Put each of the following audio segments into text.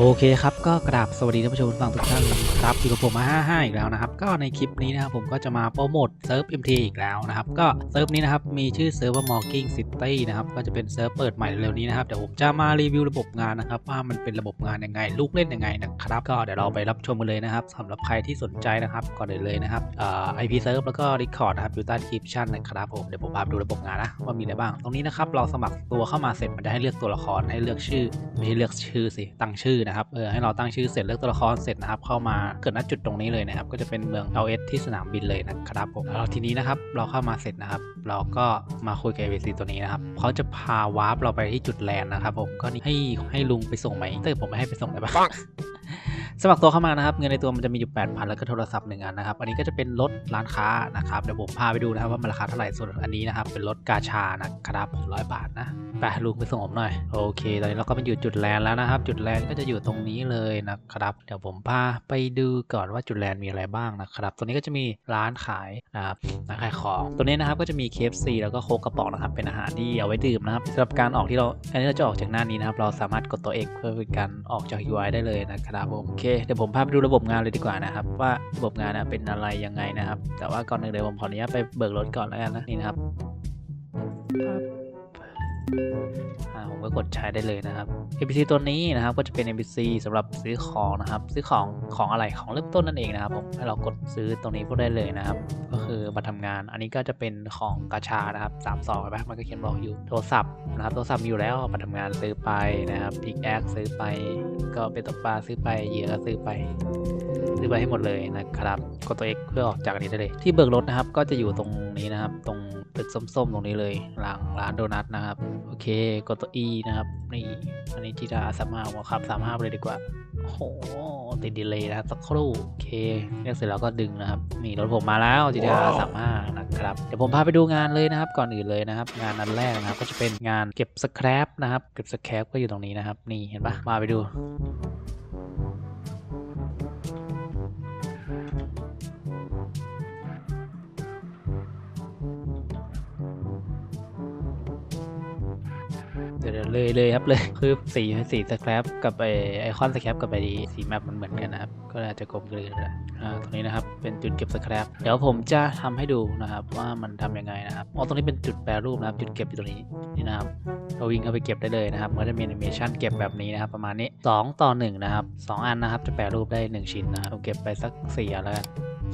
โอเคครับ ก็กราบสวัสดีท่านผู้ชมฟังทุกท่าน ครับอยู่กับผมมา 55 อีกแล้วนะครับ ก็ในคลิปนี้นะครับผมก็จะมาโปรโมทเซิร์ฟ MT อีกแล้วนะครับ ก็เซิร์ฟนี้นะครับมีชื่อเซิร์ฟว่า Morking City นะครับ ก็จะเป็นเซิร์ฟเปิดใหม่เร็วนี้นะครับ เดี๋ยวผมจะมารีวิวระบบงานนะครับ ว่ามันเป็นระบบงานยังไง ลูกเล่นยังไงนะครับ ก็เดี๋ยวเราไปรับชมกันเลยนะครับสำหรับใครที่สนใจนะครับ ก่อนอื่นเลยนะครับเอ่อ IP เซิร์ฟแล้วก็ Discord นะครับอยู่ใต้ description นะครับผม เดี๋ยวผมพาไปดูระบบงานนะว่ามีอะไรบ้าง ตรงนี้นะครับเราสมัครตัวเข้ามาเสร็จมันจะให้เลือกตัวละครให้เลือกชื่อ ไม่ใช่เลือกชื่อสิตั้งชื่อนะครับเออให้เราตั้งชื่อเสร็จเลือกตัวละครเสร็จนะครับเข้ามาเกิดณจุดตรงนี้เลยนะครับ ก็จะเป็นเมือง LS ที่สนามบินเลยนะครับผมแล้วทีนี้นะครับเราเข้ามาเสร็จนะครับ เราก็มาคุยกับ ABC ตัวนี้นะครับเขาจะพาวาร์ปเราไปที่จุดแลนด์นะครับผมก็นี่ให้ให้ลุงไปส่งไหมแต่ผมไม่ให้ไปส่งได้ปะ สมัครตัวเข้ามานะครับ เงินในตัวมันจะมีอยู่ 8,000 แล้วก็โทรศัพท์หนึ่งอันนะครับ อันนี้ก็จะเป็นรถร้านค้านะครับ เดี๋ยวผมพาไปดูนะครับว่ามันราคาเท่าไหร่ ส่วนอันนี้นะครับ เป็นรถกาชานะครับร้อยบาทนะ ไปลุงไปส่งผมหน่อย โอเค ตอนนี้เราก็มาอยู่จุดแลนด์แล้วนะครับ จุดแลนด์ก็จะอยู่ตรงนี้เลยนะครับ เดี๋ยวผมพาไปดูก่อนว่าจุดแลนด์มีอะไรบ้างนะครับตัวนี้ก็จะมีร้านขายนะครับร้านขายของตัวนี้นะครับก็จะมี KFC แล้วก็โคกกระป๋องนะครับ เป็นอาหารที่เอาไว้ดื่มนะครับสำหรับการออกที่เรา อันนี้เราจะออกจากหน้านี้นะครับ เราสามารถกดตัว X เพื่อเป็นการออกจาก UI ได้เลยนะครับผมโอเดี๋ยวผมพาไปดูระบบงานเลยดีกว่านะครับ ว่าระบบงานนะเป็นอะไรยังไงนะครับ แต่ว่าก่อนหนึ่งเดี๋ยวผมขออนุญาตไปเบิกรถก่อนแล้วกันนะนี่นะครับ ผมก็กดใช้ได้เลยนะครับ NPC ตัวนี้นะครับก็จะเป็น NPC สำหรับซื้อของนะครับ ซื้อของของอะไรของเริ่มต้นนั่นเองนะครับผมให้เรากดซื้อตรงนี้พวกได้เลยนะครับ ก็คือมาทำงาน อันนี้ก็จะเป็นของกาชานะครับสามสองใช่ไหมมันก็เขียนบอกอยู่โทรศัพท์นะครับโทรศัพท์มีอยู่แล้วมาทำงานซื้อไปนะครับพิกแอคซื้อไป ก็เป็นตกปลาซื้อไปเหยื่อก็ซื้อไปซื้อไปให้หมดเลยนะครับกดตัว X เพื่อออกจากอันนี้ได้เลย ที่เบิกรถนะครับก็จะอยู่ตรงนี้นะครับตรง ตึกส้มๆตรงนี้เลยหลังร้านโดนัทนะครับ โอเคกดตัว E นะครับ นี่ อันนี้จีดาสามารถหัวขับสามารถเลยดีกว่าโอ้โหติดดีเลยนะครับสักครู่โอเคเรียกเสร็จแล้วก็ดึงนะครับ นี่รถผมมาแล้วจีดาสามารถนะครับ เดี๋ยวผมพาไปดูงานเลยนะครับ ก่อนอื่นเลยนะครับ งานอันแรกนะครับ ก็จะเป็นงานเก็บสแครปนะครับ เก็บสแครปก็อยู่ตรงนี้นะครับ นี่เห็นปะมาไปดู เลยเลยครับเลยคือสีสีสครับกับไอไอคอนสครับกับไอดีสีแมปมันเหมือนกันนะครับ ก็อาจจะกลมกลืนเลยตรงนี้นะครับเป็นจุดเก็บสครับเดี๋ยวผมจะทำให้ดูนะครับว่ามันทำยังไงนะครับอ๋อตรงนี้เป็นจุดแปรรูปนะครับ จุดเก็บอยู่ตรงนี้นี่นะครับเราวิ่งเข้าไปเก็บได้เลยนะครับมันก็จะมีแอนิเมชันเก็บแบบนี้นะครับ ประมาณนี้ 2 ต่อ1นะครับ2อันนะครับจะแปรรูปได้ 1 ชิ้นนะครับเก็บไปสัก4อันแล้วกัน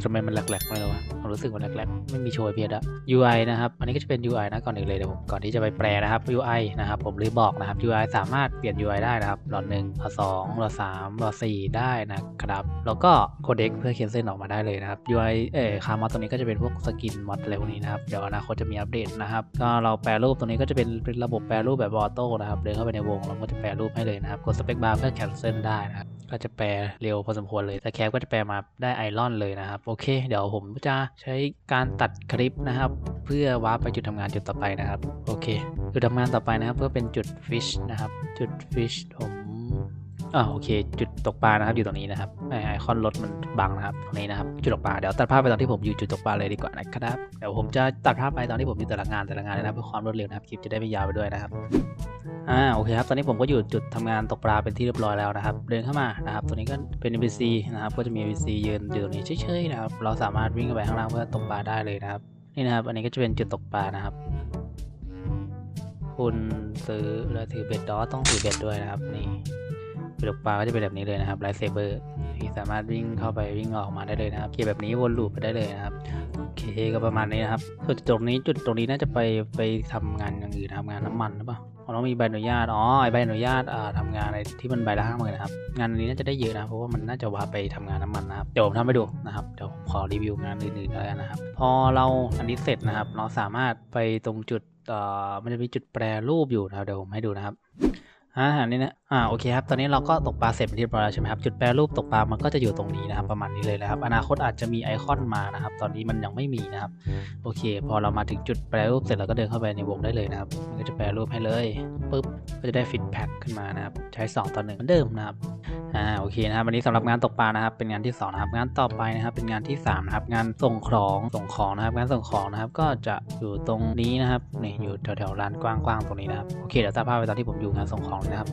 ทำไมมันแหลกๆไม่รู้วะผมรู้สึกมันแหลกๆไม่มีโชว์เพียดอะ UI นะครับ อันนี้ก็จะเป็น UI นะก่อนอื่นเลยเดี๋ยวผมก่อนที่จะไปแปลนะครับ UI นะครับ ผมลืมบอกนะครับ UI สามารถเปลี่ยน UI ได้นะครับหลอดหนึ่งหลอดสองหลอดสามหลอดสี่ได้นะครับ แล้วก็โคเด็กเพื่อเขียนเส้นออกมาได้เลยนะครับ UI เอ่อคามอสตัวนี้ก็จะเป็นพวกสกินมอดอะไรพวกนี้นะครับ เดี๋ยวอนาคตจะมีอัปเดตนะครับก็เราแปลรูปตรงนี้ก็จะเป็นเป็นระบบแปลรูปแบบออโต้นะครับ เดินเข้าไปในวงเราก็จะแปลรูปให้เลยนะครับ กดสเปคบาร์เพื่อแคนเซิลได้นะครับ ก็จะแปลเร็วพอสมควรเลยแต่แคปก็จะแปลมาได้ไอรอนเลยนะครับ โอเค เดี๋ยวผมจะใช้การตัดคลิปนะครับ เพื่อวาร์ปไปจุดทำงานจุดต่อไปนะครับ โอเค จุดทำงานต่อไปนะครับ ก็เป็นจุดฟิชนะครับ จุดฟิชผม อ่าโอเค จุดตกปลานะครับอยู่ตรงนี้นะครับไอคอนรถมันบังนะครับตรงนี้นะครับจุดตกปลาเดี๋ยวตัดภาพไปตอนที่ผมอยู่จุดตกปลาเลยดีกว่านะครับเดี๋ยวผมจะตัดภาพไปตอนที่ผมอยู่แต่ละงานแต่ละงานเลยนะเพื่อความรวดเร็วนะครับคลิปจะได้ไม่ยาวไปด้วยนะครับอ่าโอเคครับตอนนี้ผมก็อยู่จุดทำงานตกปลาเป็นที่เรียบร้อยแล้วนะครับ เดินเข้ามานะครับตัวนี้ก็เป็น NPC นะครับก็จะมี NPC ยืนอยู่ตรงนี้เฉยๆนะครับเราสามารถวิ่งไปข้างล่างเพื่อตกปลาได้เลยนะครับนี่นะครับ อันนี้ก็จะเป็นจุดตกปลานะครับคุณซื้อแล้วถือเบ็ดดอต้องถือเบ็ดด้วยนะครับนี่จุด ตกปลาก็จะเป็นแบบนี้เลยนะครับไลท์เซเบอร์ที่สามารถวิ่งเข้าไปวิ่งออกมาได้เลยนะครับเกี่ยร์แบบนี้วนลูปไปได้เลยนะครับโอเคก็ประมาณนี้นะครับส่วนจุดตรงนี้จุดตรงนี้น่าจะไปไปทำงานอย่างอื่นนะครับงานน้ำมันหรือเปล่าอ๋อต้องมีใบอนุญาตอ๋อใบอนุญาตอ่าทำงานอะไรที่มันใบละห้าหมื่นนะครับงานอันนี้น่าจะได้เยอะนะเพราะว่ามันน่าจะว่าไปทำงานน้ำมันนะครับเดี๋ยวผมทำให้ดูนะครับเดี๋ยวขอรีวิวงานอื่นๆแล้วกันนะครับ พอเราอันนี้เสร็จนะครับ เราสามารถไปตรงจุดอ่อมันจะมีจุดแปรรูปอยู่นะครับเดี๋ยวผมให้ดูนะครับอ่าอันนี้นะ อ่าโอเคครับตอนนี้เราก็ตกปลาเสร็จเป็นที่เรียบร้อยแล้วใช่ไหมครับจุดแปรรูปตกปลามันก็จะอยู่ตรงนี้นะครับประมาณนี้เลยนะครับอนาคตอาจจะมีไอคอนมานะครับ ตอนนี้มันยังไม่มีนะครับโอเค พอเรามาถึงจุดแปรรูปเสร็จเราก็เดินเข้าไปในวงได้เลยนะครับมันก็จะแปรรูปให้เลยปุ๊บก็จะได้ฟิตแพ็คขึ้นมานะครับใช้ 2 ต่อ1เหมือนเดิมนะครับอ่าโอเคนะครับวันนี้สำหรับงานตกปลานะครับเป็นงานที่2นะครับงานต่อไปนะครับเป็นงานที่3นะครับงานส่งของส่งของนะครับงานส่งของนะครับก็จะอยู่ตรงนี้นะครับนี่อยู่แถวๆลานกว้างๆตรงนี้นะครับโอเคเดี๋ยวตัดภาพไปตอนที่ผมอยู่งานส่งของนะครับ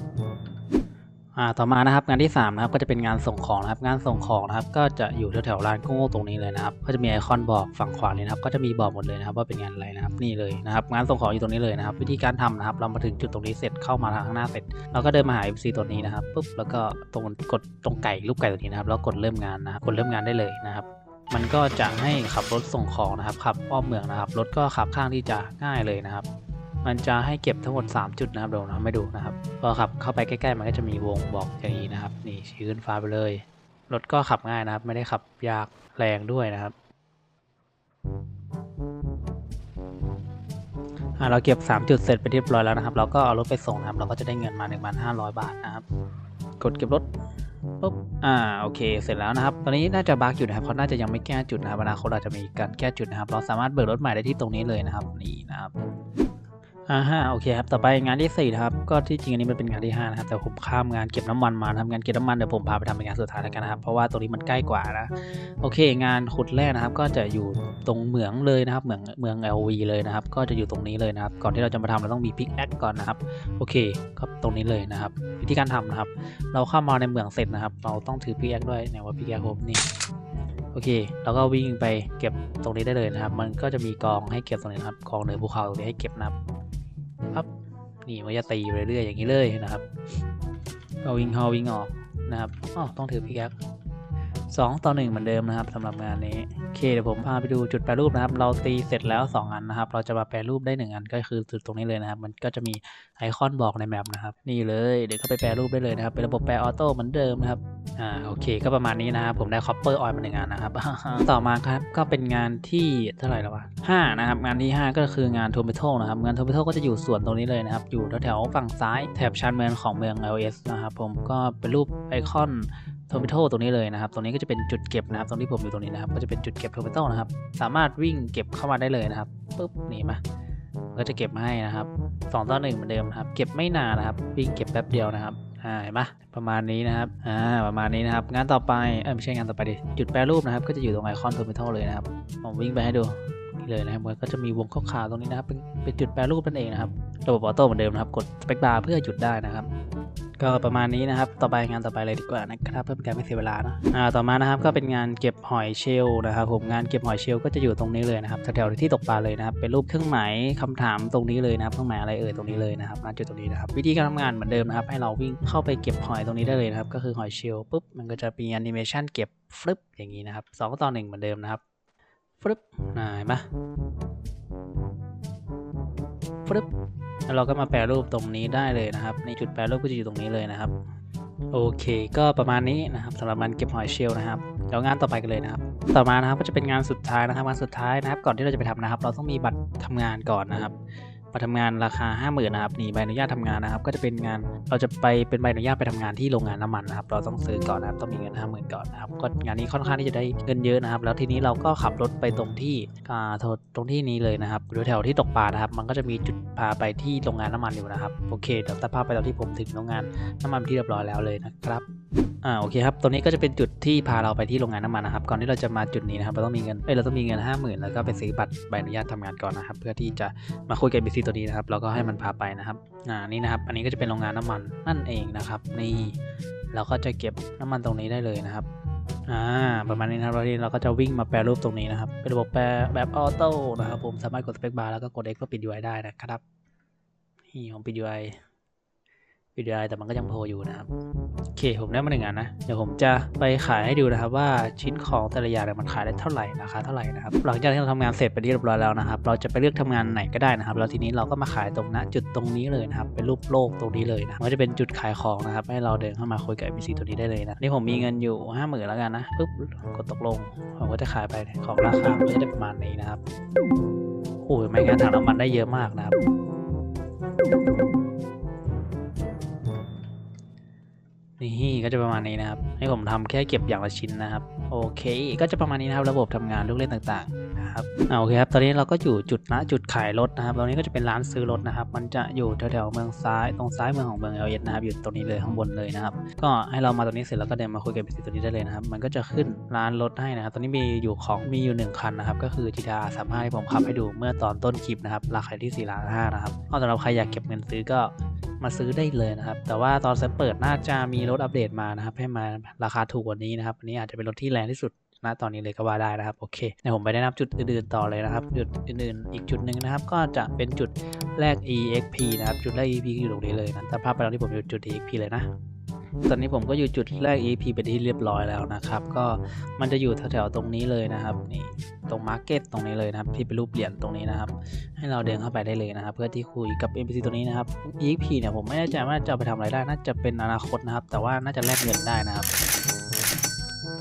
อ่าต่อมานะครับงานที่3นะครับก็จะเป็นงานส่งของนะครับงานส่งของนะครับก็จะอยู่แถวๆร้านโก้ตรงนี้เลยนะครับก็จะมีไอคอนบอกฝั่งขวานี้นะครับก็จะมีบอกหมดเลยนะครับว่าเป็นงานอะไรนะครับนี่เลยนะครับงานส่งของอยู่ตรงนี้เลยนะครับวิธีการทำนะครับเรามาถึงจุดตรงนี้เสร็จเข้ามาทางข้างหน้าเสร็จเราก็เดินมาหา FC ตัวนี้นะครับปุ๊บแล้วก็ตรงกดตรงไก่รูปไก่ตัวนี้นะครับแล้วกดเริ่มงานนะครับกดเริ่มงานได้เลยนะครับมันก็จะให้ขับรถส่งของนะครับขับอ้อมเมืองนะครับรถก็ขับข้างที่จะง่ายเลยนะครับ มันจะให้เก็บทั้งหมด 3 จุดนะครับเดี๋ยวเราไม่ดูนะครับพอขับเข้าไปใกล้ๆมันก็จะมีวงบอกอย่างนี้นะครับ นี่ชี้ขึ้นฟ้าไปเลยรถก็ขับง่ายนะครับ ไม่ได้ขับยากแรงด้วยนะครับอ่าเราเก็บ 3 จุดเสร็จไปเรียบร้อยแล้วนะครับ เราก็เอารถไปส่งนะครับ เราก็จะได้เงินมา 1,500 บาทนะครับ กดเก็บรถปุ๊บ อ่า โอเค เสร็จแล้วนะครับ ตอนนี้น่าจะบั๊กอยู่นะครับเขาน่าจะยังไม่แก้จุดนะครับอนาคตอาจจะมีการแก้จุดนะครับ เราสามารถเบิกรถใหม่ได้ที่ตรงนี้เลยนะครับ นี่นะครับ อ่าฮะโอเคครับ ต่อไปงานที่สี่นะครับ ก็ที่จริงอันนี้มันเป็นงานที่ห้านะครับ แต่ผมข้ามงานเก็บน้ำมันมาทำงานเก็บน้ำมันเดี๋ยวผมพาไปทำเป็นงานสุดท้ายแล้วกันนะครับ เพราะว่าตรงนี้มันใกล้กว่านะ โอเค งานขุดแร่นะครับ ก็จะอยู่ตรงเหมืองเลยนะครับ เหมืองเมือง LV เลยนะครับ ก็จะอยู่ตรงนี้เลยนะครับ ก่อนที่เราจะมาทำเราต้องมีพิกแอคก่อนนะครับ โอเค ก็ตรงนี้เลยนะครับ วิธีการทำนะครับ เราเข้ามาในเหมืองเสร็จนะครับ เราต้องถือพิกแอคด้วยเนี่ยว่าพิกแอคผมนี่โอเคเราก็วิ่งไปเก็บตรงนี้ได้เลยนะครับ มันก็จะมีกองให้เก็บตรงนี้นครับ กองเหนือภูเขาตรงนี้ให้เก็บนะครับ ปั๊บนี่มันจะตีไปเรื่อยๆอย่างนี้เลยนะครับเอาวิ่งเข้าวิ่งออกนะครับอ๋อต้องถือพิกแอคสองต่อหนึ่งเหมือนเดิมนะครับสำหรับงานนี้ เคเดี๋ยวผมพาไปดูจุดแปรรูปนะครับ เราตีเสร็จแล้วสองอันนะครับ เราจะมาแปรรูปได้หนึ่งอันก็คือจุดตรงนี้เลยนะครับ มันก็จะมีไอคอนบอกในแมปนะครับ นี่เลยเดี๋ยวเข้าไปแปรรูปได้เลยนะครับ เป็นระบบแปรออโต้เหมือนเดิมนะครับ อ่าโอเค ก็ประมาณนี้นะครับ ผมได้คอปเปอร์ออยล์มาหนึ่งงานนะครับ ต่อมาครับก็เป็นงานที่เท่าไหร่แล้ววะห้านะครับ งานที่ 5 ก็คืองานโทมิโตนะครับ งานโทมิโตก็จะอยู่ส่วนตรงนี้เลยนะครับ อยู่แถวๆฝั่งซ้ายแถบชานเมืองของเมือง LS นะครับ ผมก็เป็นรูปไอคอน โทมิโตตรงนี้เลยนะครับ ตรงนี้ก็จะเป็นจุดเก็บนะครับ ตรงที่ผมอยู่ตรงนี้นะครับ ก็จะเป็นจุดเก็บโทมิโตนะครับ สามารถวิ่งเก็บเข้ามาได้เลยนะครับปุ๊บนี่มา ก็จะเก็บมาให้นะครับสองต่อหนึ่งเหมือนเดิมนะครับ เก็บไม่นานนะครับ วิ่งเก็บแป๊บเดียวนะครับอ่าเห็นปะประมาณนี้นะครับ อ่า ประมาณนี้นะครับ งานต่อไป เออไม่ใช่งานต่อไปดิ จุดแปรรูปนะครับ ก็จะอยู่ตรงไอคอนโทมิทัลเลยนะครับ ผมวิ่งไปให้ดูนี่เลยนะครับมันก็จะมีวงขาวๆตรงนี้นะครับ เป็นเป็นจุดแปรรูปนั่นเองนะครับ ระบบออโต้เหมือนเดิมนะครับ กดสเปคบาร์เพื่อหยุดได้นะครับ ก็ประมาณนี้นะครับ ต่อไปงานต่อไปเลยดีกว่านะครับเพื่อเป็นการไม่เสียเวลานะอ่าต่อมานะครับก็เป็นงานเก็บหอยเชลนะครับผมงานเก็บหอยเชลก็จะอยู่ตรงนี้เลยนะครับแถวๆที่ตกปลาเลยนะครับเป็นรูปเครื่องหมายคำถามตรงนี้เลยนะครับเครื่องหมายอะไรเอ่ยตรงนี้เลยนะครับณจุดตรงนี้นะครับวิธีการทำงานเหมือนเดิมนะครับให้เราวิ่งเข้าไปเก็บหอยตรงนี้ได้เลยนะครับก็คือหอยเชลปุ๊บมันก็จะมีแอนิเมชันเก็บฟลิปอย่างนี้นะครับสองต่อหนึ่งเหมือนเดิมนะครับฟลิปนาเห็นปะฟลิป แล้วเราก็มาแปรรูปตรงนี้ได้เลยนะครับ ในจุดแปรรูปก็จะอยู่ตรงนี้เลยนะครับ โอเค ก็ประมาณนี้นะครับสำหรับมันเก็บหอยเชลล์นะครับเดี๋ยวงานต่อไปกันเลยนะครับ ต่อมานะครับก็จะเป็นงานสุดท้ายนะครับงานสุดท้ายนะครับ ก่อนที่เราจะไปทำนะครับ เราต้องมีบัตรทำงานก่อนนะครับ บัตรทำงานราคา 5 0,000นะครับนี่ใบอนุญาตทำงานนะครับ ก็จะเป็นงานเราจะไปเป็นใบอนุญาตไปทำงานที่โรงงานน้ำมันนะครับ เราต้องซื้อก่อนนะครับต้องมีเงิน 50,000 ก่อนนะครับก็งานนี้ค่อนข้างที่จะได้เงินเยอะนะครับ แล้วทีนี้เราก็ขับรถไปตรงที่อ่าตรงที่นี้เลยนะครับอยู่แถวที่ตกปลานะครับ มันก็จะมีจุดพาไปที่โรงงานน้ำมันอยู่นะครับโอเคเดี๋ยวตัดภาพไปตอนที่ผมถึงโรงงานน้ำมันที่เรียบร้อยแล้วเลยนะครับ อ่าโอเคครับตัวนี้ก็จะเป็นจุดที่พาเราไปที่โรงงานน้ำมันนะครับ ก่อนที่เราจะมาจุดนี้นะครับเราต้องมีเงินเอ้ยเราต้องมีเงินห้าหมื่นแล้วก็ไปซื้อบัตรใบอนุญาตทำงานก่อนนะครับ เพื่อที่จะมาคุยกับบีซีตัวนี้นะครับ แล้วก็ให้มันพาไปนะครับอ่านี่นะครับอันนี้ก็จะเป็นโรงงานน้ำมันนั่นเองนะครับ นี่เราก็จะเก็บน้ำมันตรงนี้ได้เลยนะครับอ่าประมาณนี้นะครับแล้วทีนี้เราก็จะวิ่งมาแปรรูปตรงนี้นะครับ เป็นระบบแปรแบบออโต้นะครับผมสามารถกดสเปคบาร์แล้วก็กด X เพื่อปิด UI ได้นะครับนี่ผมปิด UI ปิด UI แต่มันก็ยังโผล่อยู่นะครับโอเคผมได้มาหนึ่งอันนะ เดี๋ยวผมจะไปขายให้ดูนะครับว่าชิ้นของแต่ละอย่างเนี่ยมันขายได้เท่าไหร่ราคาเท่าไหร่นะครับหลังจากที่เราทำงานเสร็จไปที่เรียบร้อยแล้วนะครับ เราจะไปเลือกทำงานไหนก็ได้นะครับ แล้วทีนี้เราก็มาขายตรงณจุดตรงนี้เลยนะครับเป็นรูปโลกตรงนี้เลยนะมันจะเป็นจุดขายของนะครับ ให้เราเดินเข้ามาคุยกับ NPC ตัวนี้ได้เลยนะนี่ผมมีเงินอยู่ห้าหมื่นแล้วกันนะปุ๊บกดตกลงผมก็จะขายไปของราคามันก็จะได้ประมาณนี้นะครับโอ้ยไม่งั้นถังน้ำมันได้เยอะมากนะครับ นี่ก็จะประมาณนี้นะครับ ให้ผมทำแค่เก็บอย่างละชิ้นนะครับ โอเค ก็จะประมาณนี้นะครับ ระบบทำงานลูกเล่นต่างๆ นะครับอ่าโอเคครับตอนนี้เราก็อยู่จุดณจุดขายรถนะครับตรงนี้ก็จะเป็นร้านซื้อรถนะครับ มันจะอยู่แถวๆเมืองซ้ายตรงซ้ายเมืองของเมืองเอลเอนะครับอยู่ตรงนี้เลยข้างบนเลยนะครับ ก็ให้เรามาตรงนี้เสร็จแล้วก็เดินมาคุยกับบิสตัวนี้ได้เลยนะครับ มันก็จะขึ้นร้านรถให้นะครับตอนนี้มีอยู่ของมีอยู่หนึ่งคันนะครับก็คือ GTR 35ที่ผมขับให้ดูเมื่อตอนต้นคลิปนะครับราคาที่4ล้าน5นะครับก็สำหรับใครอยากเก็บเงินซื้อก็มาซื้อได้เลยนะครับ แต่ว่าตอนเซิร์ฟเปิดน่าจะมีรถอัปเดตมานะครับ ให้มาราคาถูกกว่านี้นะครับอันนี้อาจจะเป็นรถที่แรงที่สุด ณตอนนี้เลยก็ว่าได้นะครับโอเคเดี๋ยวผมไปแนะนำจุดอื่นๆต่อเลยนะครับ จุดอื่นๆ อีกจุดหนึ่งนะครับ ก็จะเป็นจุดแรก EXP นะครับ จุดแรก EXP อยู่ตรงนี้เลยนะแต่ภาพไปตอนที่ผมอยู่จุด EXP เลยนะตอนนี้ผมก็อยู่จุดแรก EP เป็นที่เรียบร้อยแล้วนะครับ ก็มันจะอยู่แถวๆตรงนี้เลยนะครับนี่ตรงมาร์เก็ตตรงนี้เลยนะครับ ที่เป็นรูปเหรียญตรงนี้นะครับ ให้เราเดินเข้าไปได้เลยนะครับ เพื่อที่คุยกับ NPC ตัวนี้นะครับ EP เนี่ยผมไม่แน่ใจว่าจะไปทำอะไรได้ น่าจะเป็นอนาคตนะครับ แต่ว่าน่าจะแลกเงินได้นะครับ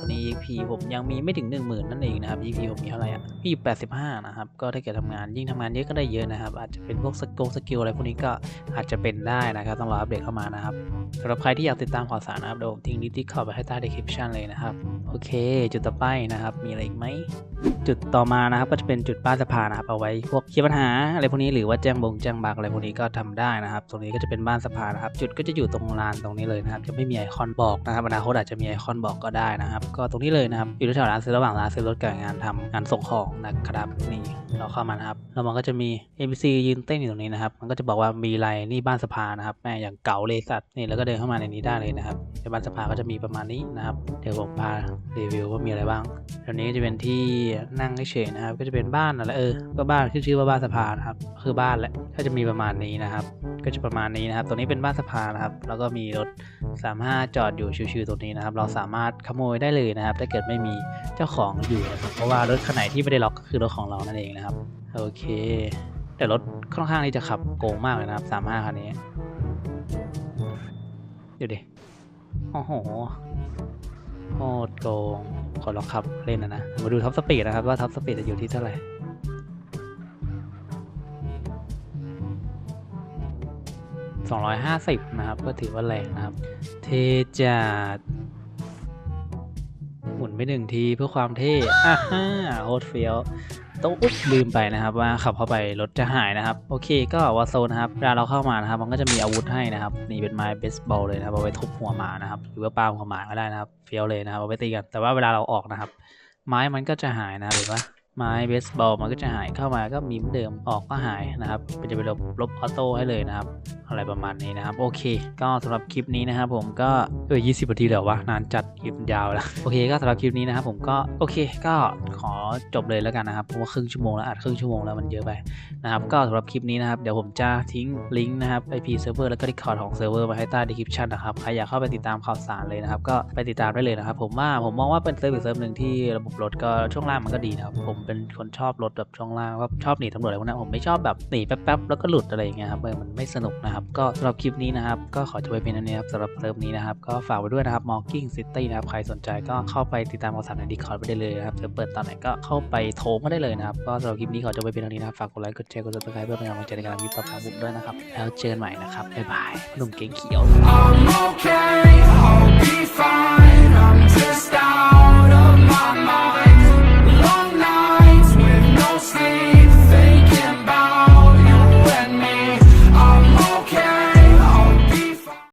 ตอนนี้ EP ผมยังมีไม่ถึง 1 0,000 นั่นเองนะครับ EP ผมมีเท่าไหร่อะมีอยู่85 นะครับ ก็ถ้าเกิดทำงานยิ่งทำงานเยอะก็ได้เยอะนะครับ อาจจะเป็นพวกสกิลสกิลอะไรพวกนี้ก็อาจจะเป็นได้นะครับต้องรออัปเดตเข้ามานะครับสำหรับใครที่อยากติดตามข่าวสารนะครับเดี๋ยวผมทิ้งลิงก์ที่เข้าไปให้ใต้ description เลยนะครับ โอเค จุดต่อไปนะครับ มีอะไรอีกไหมจุดต่อมานะครับก็จะเป็นจุดบ้านสะพานนะครับเอาไว้พวกเคลียร์ปัญหาอะไรพวกนี้หรือว่าแจ้งบงแจ้งบักอะไรพวกนี้ก็ทำได้นะครับ ตรงนี้ก็จะเป็นบ้านสะพานนะครับ จุดก็จะอยู่ตรงลานตรงนี้เลยนะครับ จะไม่มีไอคอนบอกนะครับอนาคตอาจจะมีไอคอนบอกก็ได้นะครับก็ตรงนี้เลยนะครับ อยู่แถวร้านซื้อระหว่างร้านซื้อรถกับงานทำงานส่งของนะครับนี่เราเข้ามานะครับแล้วมันก็จะมี NPC ยืนเต้นอยู่ตรงนี้นะครับ มันก็จะบอกว่ามีไรนี่บ้านสภานะครับแม่อย่างเก๋าเลยสัตว์นี่แล้วก็เดินเข้ามาในนี้ได้เลยนะครับในบ้านสภาก็จะมีประมาณนี้นะครับเดี๋ยวผมพารีวิวว่ามีอะไรบ้างแถวนี้ก็จะเป็นที่นั่งเฉยนะครับ ก็จะเป็นบ้านอะไรเออก็บ้านที่ชื่อว่าบ้านสภานะครับคือบ้านแหละก็จะมีประมาณนี้นะครับ ก็จะประมาณนี้นะครับตรงนี้เป็นบ้านสภานะครับ แล้วก็มีรถสามารถจอดอยู่ชิวๆตรงนี้นะครับ เราสามารถขโมยได้เลยนะครับ ถ้าเกิดไม่มีเจ้าของอยู่นะครับเพราะว่ารถคันไหนที่ไม่ได้ล็อกก็คือรถของเรานั่นเองนะครับ โอเค แต่รถค่อนข้างที่จะขับโกงมากเลยนะครับสามห้าคันนี้เดี๋ยวดิโอ้โหโคตรโกงขอลองขับเล่นนะนะ มาดูท็อปสปีดนะครับว่าท็อปสปีดจะอยู่ที่เท่าไหร่250 นะครับ ก็ถือว่าแรงนะครับ เทจัด หมุนไปหนึ่งทีเพื่อความเท่อ่าฮ่าโคตรเฟี้ยวต้องอุ๊บลืมไปนะครับว่าขับเข้าไปรถจะหายนะครับ โอเคก็วอโซนะครับเวลาเราเข้ามานะครับ มันก็จะมีอาวุธให้นะครับนี่เป็นไม้เบสบอลเลยนะครับเอาไปทุบหัวหมานะครับหรือว่าปาหัวหมาก็ได้นะครับเฟี้ยวเลยนะครับเอาไปตีกันแต่ว่าเวลาเราออกนะครับ ไม้มันก็จะหายนะครับเห็นปะ ไม้เบสบอลมันก็จะหายเข้ามาก็มีเหมือนเดิมออกก็หายนะครับมันจะไปลบลบออโต้ให้เลยนะครับ อะไรประมาณนี้นะครับ โอเค ก็สำหรับคลิปนี้นะครับผมก็เออ20นาทีแล้ววะนานจัดคลิปยาวแล้วโอเคก็สำหรับคลิปนี้นะครับผมก็โอเค ก็ขอจบเลยแล้วกันนะครับเพราะว่าครึ่งชั่วโมงแล้วอัดครึ่งชั่วโมงแล้วมันเยอะไปนะครับก็สำหรับคลิปนี้นะครับเดี๋ยวผมจะทิ้งลิงก์นะครับ IP server แล้วก็ Discord ของเซิร์ฟเวอร์ไว้ให้ใต้ description นะครับใครอยากเข้าไปติดตามข่าวสารเลยนะครับก็ไปติดตามได้เลยนะครับผมว่าผมมองว่าเป็นเซิร์ฟอีกเซิร์ฟหนึ่งที่ระบบรถก็ช่วงล่างมันก็ดีนะครับผมเป็นคนชอบรถแบบช่วงล่างว่าชอบหนีตำรวจอะไรพวกนั้นผมไม่ชอบแบบหนีแป๊บๆแล้วก็หลุดอะไรอย่างเงี้ยครับเออมันไม่สนุกนะครับ ก็สำหรับคลิปนี้นะครับ ก็ขอจบไปเพียงเท่านี้ครับสำหรับเซิร์ฟนี้นะครับ ก็ฝากไว้ด้วยนะครับ Mocking City นะครับ ใครสนใจก็เข้าไปติดตามข่าวสารใน Discord ไปได้เลยนะครับเซิร์ฟเปิดตอนไหนก็เข้าไปโทรมาได้เลยนะครับ ก็สำหรับคลิปนี้ขอจบไปเพียงเท่านี้นะครับ ฝากกดไลค์ กดแชร์ กด subscribe เพื่อเป็นกำลังใจในการทำคลิปต่อไปของผมด้วยนะครับ แล้วเจอกันใหม่นะครับ บ๊ายบายหนุ่มเก่งเขียว I'm okay, I'll be fine. I'm just out of my mind.